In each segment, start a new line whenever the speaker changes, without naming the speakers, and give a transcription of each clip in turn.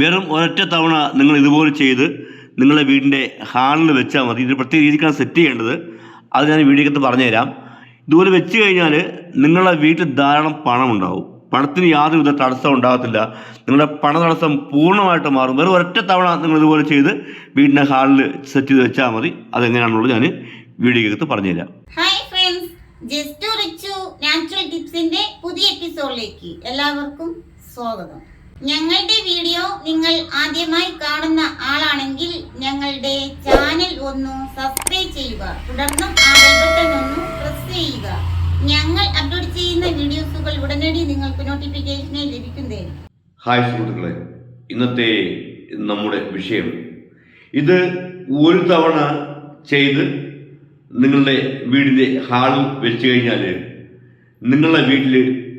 വെറും ഒരൊറ്റ തവണ നിങ്ങൾ ഇതുപോലെ ചെയ്ത് നിങ്ങളുടെ വീടിന്റെ ഹാളിൽ വെച്ചാൽ മതി. ഇത് പ്രത്യേക രീതിക്കാണ് സെറ്റ് ചെയ്യേണ്ടത്. അത് ഞാൻ വീഡിയോക്കകത്ത് പറഞ്ഞുതരാം. ഇതുപോലെ വെച്ച് കഴിഞ്ഞാൽ നിങ്ങളുടെ വീട്ടിൽ ധാരാളം പണം ഉണ്ടാവും പണത്തിന് യാതൊരുവിധ തടസ്സം ഉണ്ടാകത്തില്ല. നിങ്ങളുടെ പണ തടസ്സം പൂർണമായിട്ട് മാറും. വെറും ഒരൊറ്റ തവണ നിങ്ങൾ ഇതുപോലെ ചെയ്ത് വീടിന്റെ ഹാളിൽ സെറ്റ് ചെയ്ത് വെച്ചാൽ മതി. അതെങ്ങനെയാണെന്നുള്ളത് ഞാൻ വീഡിയോക്കകത്ത് പറഞ്ഞുതരാം.
ഹായ് ടിപ്സിന്റെ പുതിയ എപ്പിസോഡിലേക്ക് എല്ലാവർക്കും സ്വാഗതം. ഞങ്ങളുടെ വീഡിയോ നിങ്ങൾ ആദ്യമായി കാണുന്ന ആളാണെങ്കിൽ ഞങ്ങളുടെ ചാനൽ ഒന്ന് സബ്സ്ക്രൈബ് ചെയ്യുക. തുടർന്നും ആ ബെൽ ബട്ടൺ ഒന്ന് പ്രസ് ചെയ്യുക. ഞങ്ങൾ അപ്ലോഡ് ചെയ്യുന്ന വീഡിയോസുകൾ ഉടനടി നിങ്ങൾക്ക് നോട്ടിഫിക്കേഷനെ ലഭിക്കുന്നേ
ഹായ് സുഹൃത്തുക്കളെ ഇന്നത്തെ നമ്മുടെ വിഷയം. ഇത് ഒരു തവണ ചെയ്ത് നിങ്ങളുടെ വീടിന്റെ ഹാളിൽ വെച്ച് കഴിഞ്ഞാൽ നിങ്ങളുടെ വീട്ടിൽ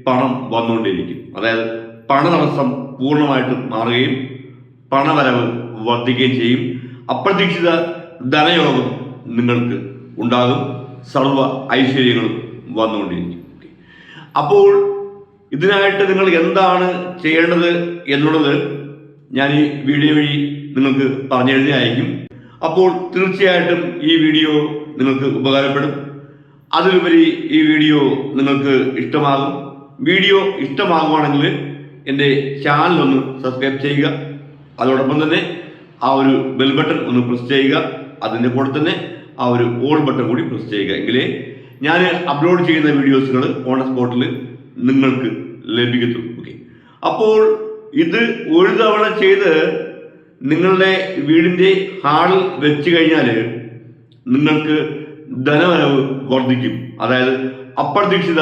പണം വന്നുകൊണ്ടേയിരിക്കും. അതായത് പണതടസ്സം പൂർണമായിട്ടും മാറുകയും പണവരവ് വർദ്ധിക്കുകയും ചെയ്യും. അപ്രതീക്ഷിത ധനയോഗം നിങ്ങൾക്ക് ഉണ്ടാകും. സർവ ഐശ്വര്യങ്ങളും വന്നുകൊണ്ടിരിക്കും. അപ്പോൾ ഇതിനായിട്ട് നിങ്ങൾ എന്താണ് ചെയ്യേണ്ടത് എന്നുള്ളത് ഞാൻ ഈ വീഡിയോ വഴി നിങ്ങൾക്ക് പറഞ്ഞു തരുന്നതായിരിക്കും അപ്പോൾ തീർച്ചയായിട്ടും ഈ വീഡിയോ നിങ്ങൾക്ക് ഉപകാരപ്പെടും. അതിലുപരി ഈ വീഡിയോ നിങ്ങൾക്ക് ഇഷ്ടമാകും. വീഡിയോ ഇഷ്ടമാകുവാണെങ്കിൽ എന്റെ ചാനലൊന്ന് സബ്സ്ക്രൈബ് ചെയ്യുക. അതോടൊപ്പം തന്നെ ആ ഒരു ബെൽ ബട്ടൺ ഒന്ന് പ്രസ് ചെയ്യുക. അതിന്റെ കൂടെ തന്നെ ആ ഒരു ഓൾ ബട്ടൺ കൂടി പ്രസ് ചെയ്യുക. എങ്കിലേ ഞാൻ അപ്ലോഡ് ചെയ്യുന്ന വീഡിയോസുകൾ ഓൺ സ്പോട്ടിൽ നിങ്ങൾക്ക് ലഭിക്കത്തുള്ളൂ. ഓക്കെ അപ്പോൾ ഇത് ഒരു തവണ ചെയ്ത് നിങ്ങളുടെ വീടിന്റെ ഹാളിൽ വെച്ച് കഴിഞ്ഞാൽ നിങ്ങൾക്ക് ധനവരവ് വർദ്ധിക്കും. അതായത് അപ്രതീക്ഷിത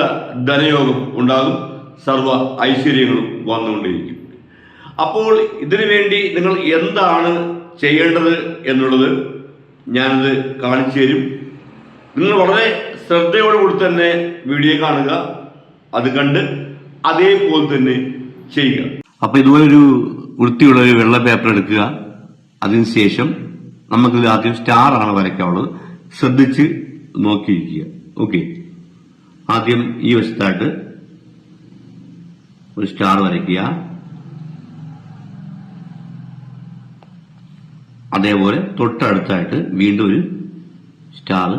ധനയോഗം ഉണ്ടാകും. സർവ ഐശ്വര്യങ്ങളും വന്നുകൊണ്ടേയിരിക്കും അപ്പോൾ ഇതിനു വേണ്ടി നിങ്ങൾ എന്താണ് ചെയ്യേണ്ടത് എന്നുള്ളത് ഞാനിത് കാണിച്ചു തരും. നിങ്ങൾ വളരെ ശ്രദ്ധയോടുകൂടി തന്നെ വീഡിയോ കാണുക അത് കണ്ട് അതേപോലെ തന്നെ ചെയ്യുക. അപ്പൊ ഇതുപോലെ ഒരു വൃത്തിയുള്ള ഒരു വെള്ള പേപ്പർ എടുക്കുക. അതിനുശേഷം നമുക്ക് ആദ്യം സ്റ്റാർ ആണ് വരയ്ക്കാനുള്ളത്. ശ്രദ്ധിച്ച് നോക്കിയിരിക്കുക. ഓക്കെ ആദ്യം ഈ വശത്തായിട്ട് ഒരു സ്റ്റാർ വരയ്ക്കുക. അതേപോലെ തൊട്ടടുത്തായിട്ട് വീണ്ടും ഒരു സ്റ്റാർ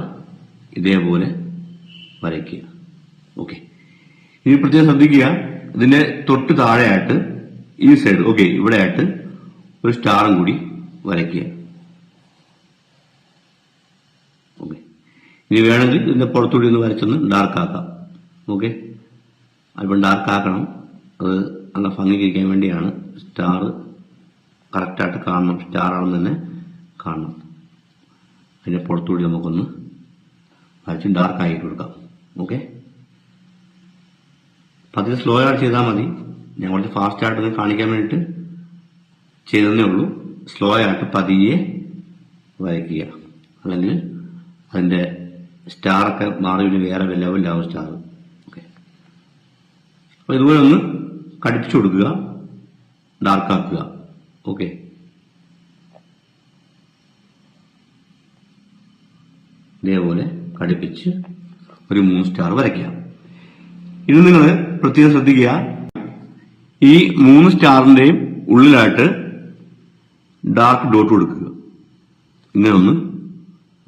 ഇതേപോലെ വരയ്ക്കുക. ഓക്കെ. ഇനി പ്രത്യേകം ശ്രദ്ധിക്കുക. ഇതിന്റെ തൊട്ട് താഴെയായിട്ട് ഈ സൈഡ് ഓക്കെ ഇവിടെ ആയിട്ട് ഒരു സ്റ്റാറും കൂടി വരയ്ക്കുക. ഓക്കെ. ഇനി വേണമെങ്കിൽ ഇതിന്റെ പുറത്തുകൂടി ഒന്ന് വരച്ചൊന്ന് ഡാർക്ക് ആക്കാം. ഓക്കെ. അല്പം ഡാർക്ക് ആക്കണം. അത് നല്ല ഭംഗിക്കിരിക്കാൻ വേണ്ടിയാണ് സ്റ്റാർ കറക്റ്റായിട്ട് കാണണം സ്റ്റാർ ആണെന്ന് തന്നെ കാണണം. അതിന്റെ പുറത്തുകൂടി നമുക്കൊന്ന് വരച്ച് ഡാർക്ക് ആക്കി കൊടുക്കാം ഓക്കെ പതിയെ സ്ലോ ആയിട്ട് ചെയ്താൽ മതി. ഞാൻ കുറച്ച് ഫാസ്റ്റ് ആയിട്ട് കാണിക്കാൻ വേണ്ടിയിട്ട് ചെയ്തതേ ഉള്ളൂ. സ്ലോ ആയിട്ട് പതിയെ വരയ്ക്കുക അല്ലെങ്കിൽ അതിന്റെ സ്റ്റാറൊക്കെ മാറി പിന്നെ വേറെ ലെവലിലാവും സ്റ്റാർ ഓക്കെ അപ്പോൾ ഇതുപോലെ ഒന്ന് കടിപ്പിച്ചു കൊടുക്കുക. ഡാർക്കാക്കുക ഓക്കെ ഇതേപോലെ കടുപ്പിച്ച് ഒരു മൂന്ന് സ്റ്റാർ വരയ്ക്കുക ഇത് നിങ്ങൾ പ്രത്യേകം ശ്രദ്ധിക്കുക. ഈ മൂന്ന് സ്റ്റാറിന്റെയും ഉള്ളിലായിട്ട് ഡാർക്ക് ഡോട്ട് കൊടുക്കുക. ഇങ്ങനെ ഒന്ന്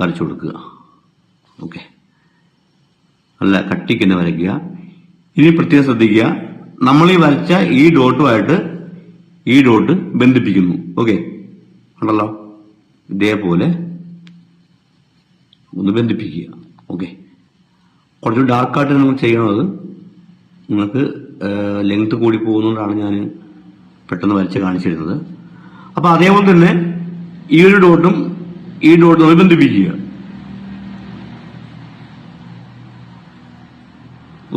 വരച്ചു കൊടുക്കുക. ഓക്കെ നല്ല കട്ടിക്ക് തന്നെ വരയ്ക്കുക. ഇനി പ്രത്യേകം ശ്രദ്ധിക്കുക. നമ്മൾ ഈ വരച്ച ഈ ഡോട്ടുമായിട്ട് ഈ ഡോട്ട് ബന്ധിപ്പിക്കുന്നു. ഓക്കെ? ഉണ്ടല്ലോ ഇതേപോലെ ഒന്ന് ബന്ധിപ്പിക്കുക. ഓക്കെ? കുറച്ച് ഡാർക്കായിട്ട് നമ്മൾ ചെയ്യണത് നിങ്ങൾക്ക് ലെങ്ത് കൂടി പോകുന്നതുകൊണ്ടാണ് ഞാൻ പെട്ടെന്ന് വരച്ച് കാണിച്ചിരുന്നത്. അപ്പം അതേപോലെ തന്നെ ഈ ഒരു ഡോട്ടും ഈ ഡോട്ടും നമ്മൾ ബന്ധിപ്പിക്കുക.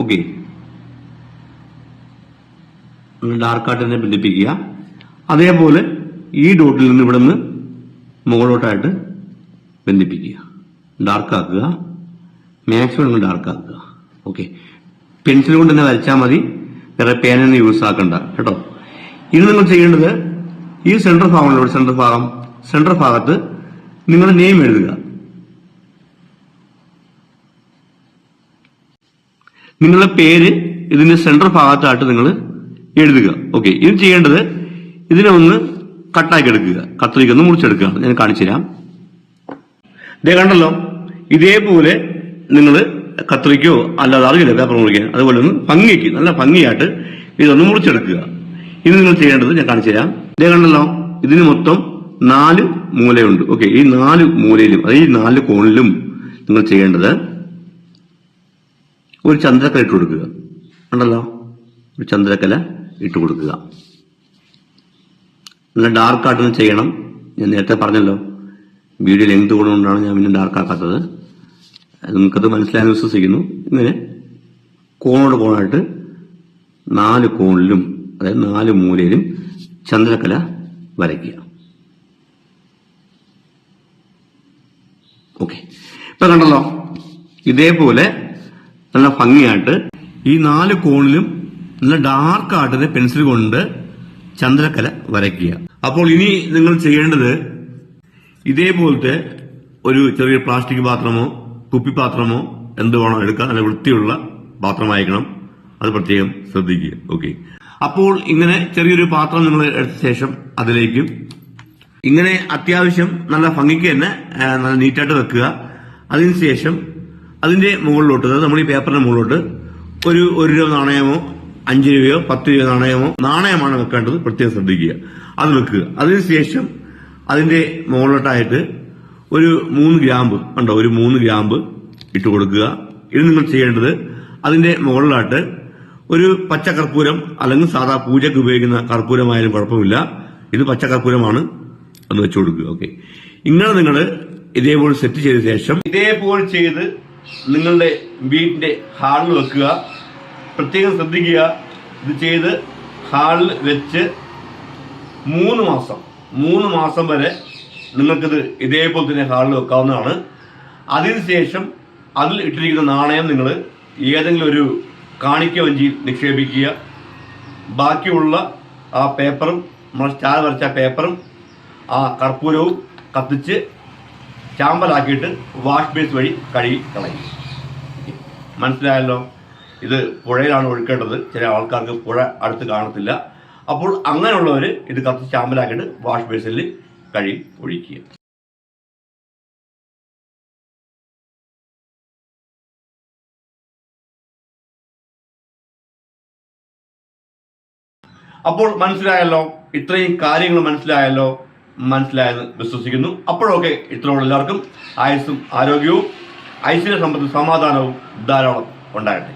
ഓക്കെ? ഡാർക്കായിട്ട് തന്നെ ബന്ധിപ്പിക്കുക. അതേപോലെ ഈ ഡോട്ടിൽ നിന്ന് ഇവിടെ നിന്ന് മുകളോട്ടായിട്ട് ബന്ധിപ്പിക്കുക ഡാർക്കാക്കുക മാക്സിമം നിങ്ങൾ ഡാർക്ക് ആക്കുക. ഓക്കെ പെൻസിൽ കൊണ്ട് തന്നെ വരച്ചാൽ മതി. വേറെ പേനൊന്നും യൂസ് ആക്കണ്ട. കേട്ടോ? ഇനി നിങ്ങൾ ചെയ്യേണ്ടത് ഈ സെൻട്രൽ ഭാഗമുള്ള ഇവിടെ സെൻട്രൽ ഭാഗം. സെൻട്രൽ ഭാഗത്ത് നിങ്ങളുടെ നെയിം എഴുതുക. നിങ്ങളുടെ പേര് ഇതിന്റെ സെൻട്രൽ ഭാഗത്തായിട്ട് നിങ്ങൾ എഴുതുക. ഓക്കെ ഇത് ചെയ്യേണ്ടത് ഇതിനെ ഒന്ന് കട്ടാക്കി എടുക്കുക കത്രിക ഒന്ന് മുറിച്ചെടുക്കുക. ഞാൻ കാണിച്ചു തരാം. ഇതേ കണ്ടല്ലോ ഇതേപോലെ നിങ്ങൾ കത്രിക്കോ അല്ലാതെ അറിയില്ല പേപ്പർ മുറിക്കാൻ. അതുപോലെ ഒന്ന് ഭംഗിക്ക് നല്ല ഭംഗിയായിട്ട് ഇതൊന്ന് മുറിച്ചെടുക്കുക. ഇത് നിങ്ങൾ ചെയ്യേണ്ടത് ഞാൻ കാണിച്ചു തരാം. ഇതേ കണ്ടല്ലോ ഇതിന് മൊത്തം നാല് മൂലയുണ്ട്. ഓക്കെ ഈ നാല് മൂലയിലും അതായത് ഈ നാല് കോണിലും നിങ്ങൾ ചെയ്യേണ്ടത് ഒരു ചന്ദ്രക്കല ഇട്ട് കൊടുക്കുക. ഉണ്ടല്ലോ ഒരു ചന്ദ്രക്കല ഇട്ട് കൊടുക്കുക. നല്ല ഡാർക്ക് ആയിട്ട് ചെയ്യണം. ഞാൻ നേരത്തെ പറഞ്ഞല്ലോ. വീഡിയോ ലെങ്ത് കൊണ്ടുകൊണ്ടാണ് ഞാൻ പിന്നെ ഡാർക്ക് ആക്കാത്തത്. നിങ്ങൾക്കത് മനസ്സിലായെന്ന് വിശ്വസിക്കുന്നു. ഇങ്ങനെ കോണോട് കോണായിട്ട് നാല് കോണിലും അതായത് നാല് മൂലയിലും ചന്ദ്രക്കല വരയ്ക്കുക. ഓക്കെ ഇപ്പൊ കണ്ടല്ലോ ഇതേപോലെ നല്ല ഭംഗിയായിട്ട് ഈ നാല് കോണിലും നല്ല ഡാർക്ക് ആയിട്ട് പെൻസിൽ കൊണ്ട് ചന്ദ്രക്കല വരയ്ക്കുക. അപ്പോൾ ഇനി നിങ്ങൾ ചെയ്യേണ്ടത് ഇതേപോലത്തെ ഒരു ചെറിയ പ്ലാസ്റ്റിക് പാത്രമോ കുപ്പിപ്പാത്രമോ എന്ത് വേണോ എടുക്കുക നല്ല വൃത്തിയുള്ള പാത്രമായിരിക്കണം. അത് പ്രത്യേകം ശ്രദ്ധിക്കുക. ഓക്കെ അപ്പോൾ ഇങ്ങനെ ചെറിയൊരു പാത്രം നിങ്ങൾ എടുത്ത ശേഷം അതിലേക്ക് ഇങ്ങനെ അത്യാവശ്യം നല്ല ഭംഗിക്ക് തന്നെ നല്ല നീറ്റായിട്ട് വെക്കുക. അതിനുശേഷം അതിന്റെ മുകളിലോട്ട് നമ്മൾ ഈ പേപ്പറിന്റെ മുകളിലോട്ട് ഒരു ഒരു രൂപ നാണയമോ അഞ്ച് രൂപയോ പത്ത് രൂപ നാണയമോ നാണയമാണ് വെക്കേണ്ടത്. പ്രത്യേകം ശ്രദ്ധിക്കുക. അത് വെക്കുക അതിനുശേഷം അതിന്റെ മുകളിലോട്ടായിട്ട് ഒരു മൂന്ന് ഗ്രാമ്പ് ഉണ്ടോ ഒരു മൂന്ന് ഗ്രാമ്പ് ഇട്ട് കൊടുക്കുക. ഇത് നിങ്ങൾ ചെയ്യേണ്ടത് അതിന്റെ മുകളിലായിട്ട് ഒരു പച്ച കർപ്പൂരം അല്ലെങ്കിൽ സാധാ പൂജയ്ക്ക് ഉപയോഗിക്കുന്ന കർപ്പൂരമായാലും കുഴപ്പമില്ല. ഇത് പച്ച കർപ്പൂരമാണ് അത് വെച്ചു കൊടുക്കുക. ഓക്കെ. ഇങ്ങനെ നിങ്ങൾ ഇതേപോലെ സെറ്റ് ചെയ്ത ശേഷം ഇതേപോലെ ചെയ്ത് നിങ്ങളുടെ വീടിന്റെ ഹാളിൽ വെക്കുക. പ്രത്യേകം ശ്രദ്ധിക്കുക. ഇത് ചെയ്ത് ഹാളിൽ വെച്ച് മൂന്ന് മാസം. മൂന്ന് മാസം വരെ നിങ്ങൾക്കിത് ഇതേപോലെ തന്നെ ഹാളിൽ വെക്കാവുന്നതാണ്. അതിനുശേഷം അതിൽ ഇട്ടിരിക്കുന്ന നാണയം നിങ്ങൾ ഏതെങ്കിലും ഒരു കാണിക്ക വഞ്ചിയിൽ നിക്ഷേപിക്കുക. ബാക്കിയുള്ള ആ പേപ്പറും നമ്മൾ സ്റ്റാർ വരച്ച പേപ്പറും ആ കർപ്പൂരവും കത്തിച്ച് ചാമ്പലാക്കിയിട്ട് വാഷ് ബേസ് വഴി കഴുകി കളയും. മനസ്സിലായല്ലോ? ഇത് പുഴയിലാണ് ഒഴുക്കേണ്ടത്. ചില ആൾക്കാർക്ക് പുഴ അടുത്ത് കാണത്തില്ല. അപ്പോൾ അങ്ങനെയുള്ളവർ ഇത് കത്തി ചാമ്പലാക്കിയിട്ട് വാഷ് ബേസിൽ കഴി ഒഴിക്കുക. അപ്പോൾ മനസ്സിലായല്ലോ ഇത്രയും കാര്യങ്ങൾ മനസ്സിലായല്ലോ മനസ്സിലായെന്ന് വിശ്വസിക്കുന്നു. അപ്പോഴൊക്കെ ഇത്രയുള്ള എല്ലാവർക്കും ആയുസ്സും ആരോഗ്യവും ഐശ്വര്യ സമ്പത്തും സമാധാനവും ധാരാളം ഉണ്ടാകട്ടെ.